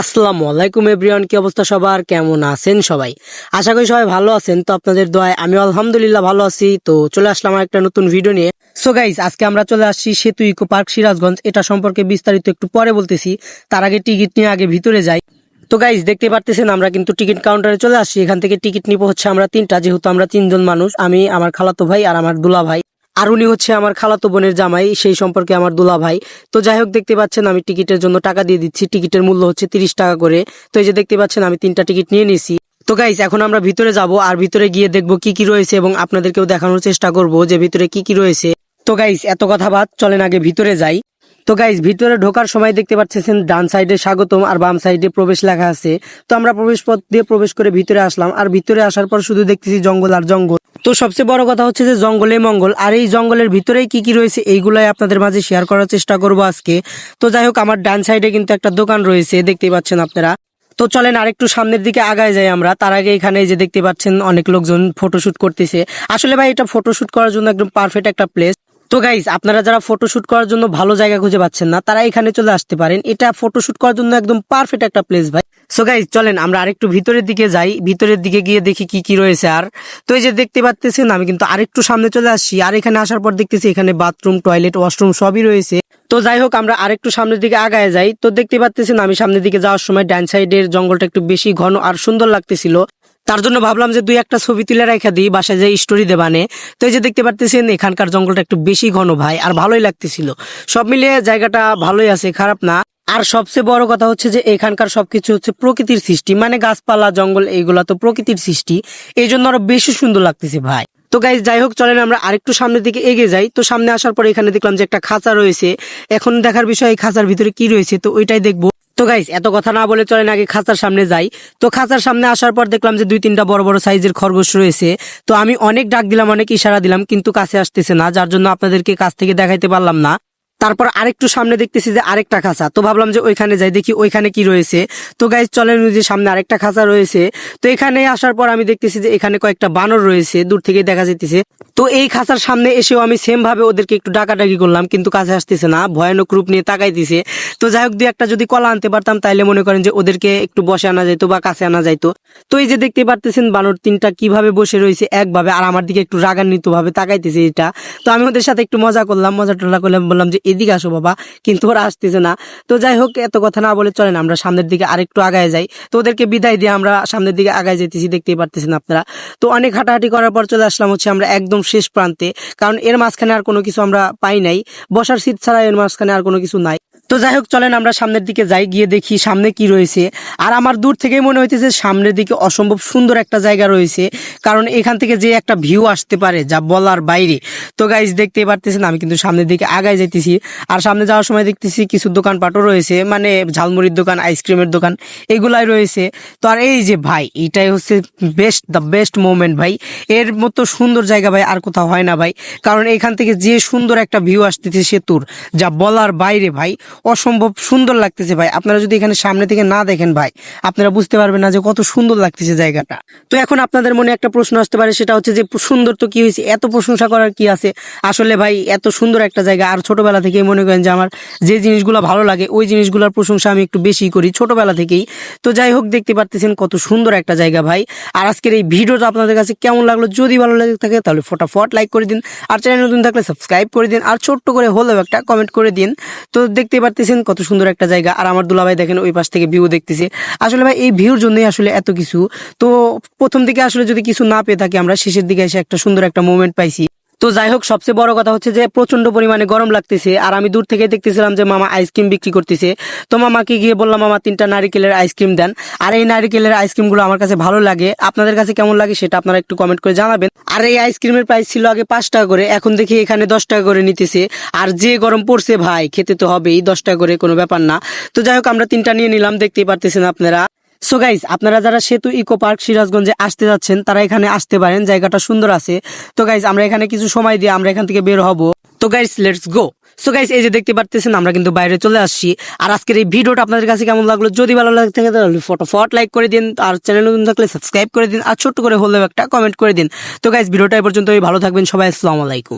আসসালামু আলাইকুম এভরিওয়ান, কি অবস্থা সবার? কেমন আছেন সবাই? আশা করি সবাই ভালো আছেন। তো আপনাদের দোয়ায় আমি আলহামদুলিল্লাহ ভালো আছি। তো চলে আসলাম একটা নতুন ভিডিও নিয়ে। সো গাইজ আজকে আমরা চলে আসছি সেতু ইকো পার্ক সিরাজগঞ্জ। এটা সম্পর্কে বিস্তারিত একটু পরে বলতেছি। তার আগে টিকিট নিয়ে আগে ভিতরে যাই। তো গাইজ দেখতে পারতেছেন আমরা কিন্তু টিকিট কাউন্টারে চলে আসছি। এখান থেকে টিকিট নিবো হচ্ছে আমরা তিনটা, যেহেতু আমরা তিনজন মানুষ, আমি, আমার খালাতো ভাই আর আমার দুলা ভাই। আর উনি হচ্ছে আমার খালাতো বোনের জামাই, সেই সম্পর্কে আমার দুলা ভাই। তো যাই হোক, দেখতে পাচ্ছেন আমি টিকিটের জন্য টাকা দিয়ে দিচ্ছি। টিকিটের মূল্য হচ্ছে তিরিশ টাকা করে। তো এই যে দেখতে পাচ্ছেন, আমি তিনটা টিকিট নিয়ে নিছি। তো গাইস এখন আমরা ভিতরে যাব আর ভিতরে গিয়ে দেখব কি কি রয়েছে এবং আপনাদেরকেও দেখানোর চেষ্টা করব যে ভিতরে কি কি রয়েছে। তো গাইস এত কথা বাদ, চলেন আগে ভিতরে যাই। তো গাইস ভিতরে ঢোকার সময় দেখতে পাচ্ছেন, ডান সাইডে স্বাগতম আর বাম সাইডে প্রবেশ লেখা আছে। তো আমরা প্রবেশ পথ দিয়ে প্রবেশ করে ভিতরে আসলাম। আর ভিতরে আসার পর শুধু দেখতেছি জঙ্গল আর জঙ্গল। তো সবচেয়ে বড় কথা হচ্ছে যে জঙ্গলে মঙ্গল, আর এই জঙ্গলের ভিতরেই কি কি রয়েছে এইগুলাই আপনাদের মাঝে শেয়ার করার চেষ্টা করব আজকে। তো যাই হোক, আমার ডান সাইডে কিন্তু একটা দোকান রয়েছে, দেখতেই পাচ্ছেন আপনারা। তো চলেন আরেকটু সামনের দিকে আগায় যাই আমরা। তার আগে এখানে যে দেখতে পাচ্ছেন অনেক লোকজন ফটোশুট করতেছে। আসলে ভাই, এটা ফটোশুট করার জন্য একদম পারফেক্ট একটা প্লেস তো গাইজ আপনারা যারা ফটোশুট করার জন্য ভালো জায়গা খুঁজে পাচ্ছেন না, তারা এখানে চলে আসতে পারেন। এটা ফটোশুট করার জন্য একদম পারফেক্ট একটা প্লেস ভাই। সো গাইজ চলেন, আমরা আরেকটু ভিতরের দিকে যাই। ভিতরের দিকে গিয়ে দেখি কি কি রয়েছে আর। তো এই যে দেখতে পাচ্ছেন আমি কিন্তু আরেকটু সামনে চলে আসছি। আর এখানে আসার পর দেখতেছি এখানে বাথরুম, টয়লেট, ওয়াশরুম সবই রয়েছে। তো যাই হোক, আমরা আরেকটু সামনের দিকে আগায় যাই। তো দেখতে পাচ্ছেন আমি সামনের দিকে যাওয়ার সময় ডান সাইডের জঙ্গলটা একটু বেশি ঘন আর সুন্দর লাগতেছিল। তার জন্য ভাবলাম যে দুই একটা ছবি তুলে রেখে দিই, বাসায় যে স্টোরি দেবানে তো এই যে দেখতে পারতেছেন এখানকার জঙ্গলটা একটু বেশি ঘন ভাই, আর ভালোই লাগতেছিল। সব মিলিয়ে জায়গাটা ভালোই আছে, খারাপ না। আর সবচেয়ে বড় কথা হচ্ছে যে এখানকার সবকিছু হচ্ছে প্রকৃতির সৃষ্টি মানে গাছপালা, জঙ্গল, এইগুলা তো প্রকৃতির সৃষ্টি। এই জন্য আরও বেশি সুন্দর লাগতেছে ভাই। তো গাইজ যাই হোক, চলেন আমরা আরেকটু সামনের দিকে এগিয়ে যাই। তো সামনে আসার পরে এখানে দেখলাম যে একটা খাঁচা রয়েছে। এখন দেখার বিষয়, এই খাঁচার ভিতরে কি রয়েছে, তো ওইটাই দেখব। তো গাইস এত কথা না বলে চলেন আগে খাঁচার সামনে যাই। তো খাঁচার সামনে আসার পর দেখলাম যে দুই তিনটা বড় বড় সাইজের খরগোশ রয়েছে। তো আমি অনেক ডাক দিলাম, অনেক ইশারা দিলাম, কিন্তু কাছে আসতেছে না, যার জন্য আপনাদেরকে কাছ থেকে দেখাইতে পারলাম না। তারপর আরেকটু সামনে দেখতেছি যে আরেকটা খাঁচা। তো ভাবলাম যে ওইখানে যাই, দেখি ওইখানে কি রয়েছে। তো গাইজ চলেন যে সামনে আরেকটা খাঁচা রয়েছে। তো এখানে আসার পর আমি দেখতেছি যে এখানে কয়েকটা বানর রয়েছে। দূর থেকে দেখা যেতেছে তো এই খাঁচার সামনে এসেও আমি সেম ভাবে ওদেরকে একটু ডাকাডাকি করলাম, কিন্তু কাছে আসতেছে না, ভয়ানক রূপ নিয়ে তাকাইতেছে তো যাই হোক, দুই একটা যদি কলা আনতে পারতাম, তাইলে মনে করেন যে ওদেরকে একটু বসে আনা যাইতো বা কাছে আনা যাইতো। তো এই যে দেখতে পারতেছেন বানর তিনটা কীভাবে বসে রয়েছে একভাবে, আর আমার দিকে একটু রাগান্বিত ভাবে তাকাইতেছে এটা। তো আমি ওদের সাথে একটু মজা করলাম, মজা টলা করলাম, বললাম যে, এদিকে আসো বাবা। কিন্তু ওরা আসতেছে না। তো যাই হোক, এত কথা না বলে চলেন, আমরা সামনের দিকে আরেকটু আগায় যাই। তো ওদেরকে বিদায় দিয়ে আমরা সামনের দিকে আগায় যেতেছি দেখতেই পারতেছেন আপনারা। তো অনেক হাঁটাহাঁটি করার পর চলে আসলাম হচ্ছে আমরা একদম শেষ প্রান্তে, কারণ এর মাঝখানে আর কোনো কিছু আমরা পাই নাই। বসার সিট ছাড়া এর মাঝখানে আর কোনো কিছু নাই। তো যাই হোক, চলেন আমরা সামনের দিকে যাই, গিয়ে দেখি সামনে কি রয়েছে। আর আমার দূর থেকেই মনে হইতেছে সামনের দিকে অসম্ভব সুন্দর একটা জায়গা রয়েছে, কারণ এখান থেকে যে একটা ভিউ আসতে পারে যা বলার বাইরে। তো গাইজ দেখতে পারতেছেন, আমি কিন্তু সামনের দিকে আগায় যাইতেছি। আর সামনে যাওয়ার সময় দেখতেছি কিছু দোকানপাটও রয়েছে মানে ঝালমুড়ির দোকান আইসক্রিমের দোকান, এগুলাই রয়েছে। তো আর এই যে ভাই, এটাই হচ্ছে বেস্ট দ্য বেস্ট মোমেন্ট ভাই। এর মতো সুন্দর জায়গা ভাই আর কোথাও হয় না ভাই। কারণ এখান থেকে যে সুন্দর একটা ভিউ আসতেছে সেতুর, যা বলার বাইরে ভাই। অসম্ভব সুন্দর লাগতেছে ভাই। আপনারা যদি এখানে সামনে থেকে না দেখেন ভাই, আপনারা বুঝতে পারবেন না যে কত সুন্দর লাগতেছে জায়গাটা। তো এখন আপনাদের মনে একটা প্রশ্ন আসতে পারে, সেটা হচ্ছে যে সুন্দর তো কি হয়েছে? এত প্রশংসা করার কি আছে? আসলে ভাই, এত সুন্দর একটা জায়গা, আর ছোটবেলা থেকেই মনে করেন যে আমার যে জিনিসগুলো ভালো লাগে, ওই জিনিসগুলোর প্রশংসা আমি একটু বেশি করি ছোটবেলা থেকেই। তো যাই হোক, দেখতে পারতেছেন কত সুন্দর একটা জায়গা ভাই। আর আজকের এই ভিডিওটা আপনাদের কাছে কেমন লাগল? যদি ভালো লাগে থাকে, তাহলে ফটাফট লাইক করে দিন। আর চ্যানেল নতুন থাকলে সাবস্ক্রাইব করে দিন। আর ছোট্ট করে হলেও একটা কমেন্ট করে দিন। তো দেখতে পারতেছেন, কত সুন্দর একটা জায়গা। আর আমার দুলাভাই দেখেন, ওই পাশ থেকে ভিউ দেখতেছে। আসলে ভাই, এই ভিউর জন্যই আসলে এত কিছু। তো প্রথম দিকে আসলে যদি কিছু না পেয়ে থাকি আমরা, শেষের দিকে এসে একটা সুন্দর একটা মোমেন্ট পাইছি। তো যাই হোক, সবচেয়ে বড় কথা হচ্ছে যে প্রচণ্ড পরিমাণে গরম লাগতেছে। আর আমি দূর থেকে দেখতেছিলাম যে মামা আইসক্রিম বিক্রি করতেছে। তো মামাকে গিয়ে বললাম, মামা, তিনটা নারিকেলের আইসক্রিম দেন। আর এই নারিকেলের আইসক্রিমগুলো আমার কাছে ভালো লাগে। আপনাদের কাছে কেমন লাগে সেটা আপনারা একটু কমেন্ট করে জানাবেন। আর এই আইসক্রিমের প্রাইস ছিল আগে পাঁচ টাকা করে, এখন দেখি এখানে দশ টাকা করে নিতেছে। আর যে গরম পড়ছে, ভাই, খেতে তো হবেই, দশ টাকা করে কোনো ব্যাপার না। তো যাই হোক, আমরা তিনটা নিয়ে নিলাম, দেখতেই পারতেছেন আপনারা। সো গাইজ আপনারা যারা সেতু ইকো পার্ক সিরাজগঞ্জে আসতে যাচ্ছেন, তারা এখানে আসতে পারেন, জায়গাটা সুন্দর আছে। তো গাইজ আমরা এখানে কিছু সময় দিয়ে আমরা এখান থেকে বের হব। তো guys let's go so guys এই যে দেখতে পারতেছেন, আমরা কিন্তু বাইরে চলে আসছি। আর আজকের এই ভিডিওটা আপনাদের কাছে কেমন লাগল? যদি ভালো লাগে, থাকে তাহলে ফটোফট লাইক করে দিন, আর চ্যানেল থাকলে সাবস্ক্রাইব করে দিন, আর ছোট্ট করে হলেও একটা কমেন্ট করে দিন। তো গাইজ ভিডিওটা এই পর্যন্তই, ভালো থাকবেন সবাই, আসসালামু আলাইকুম।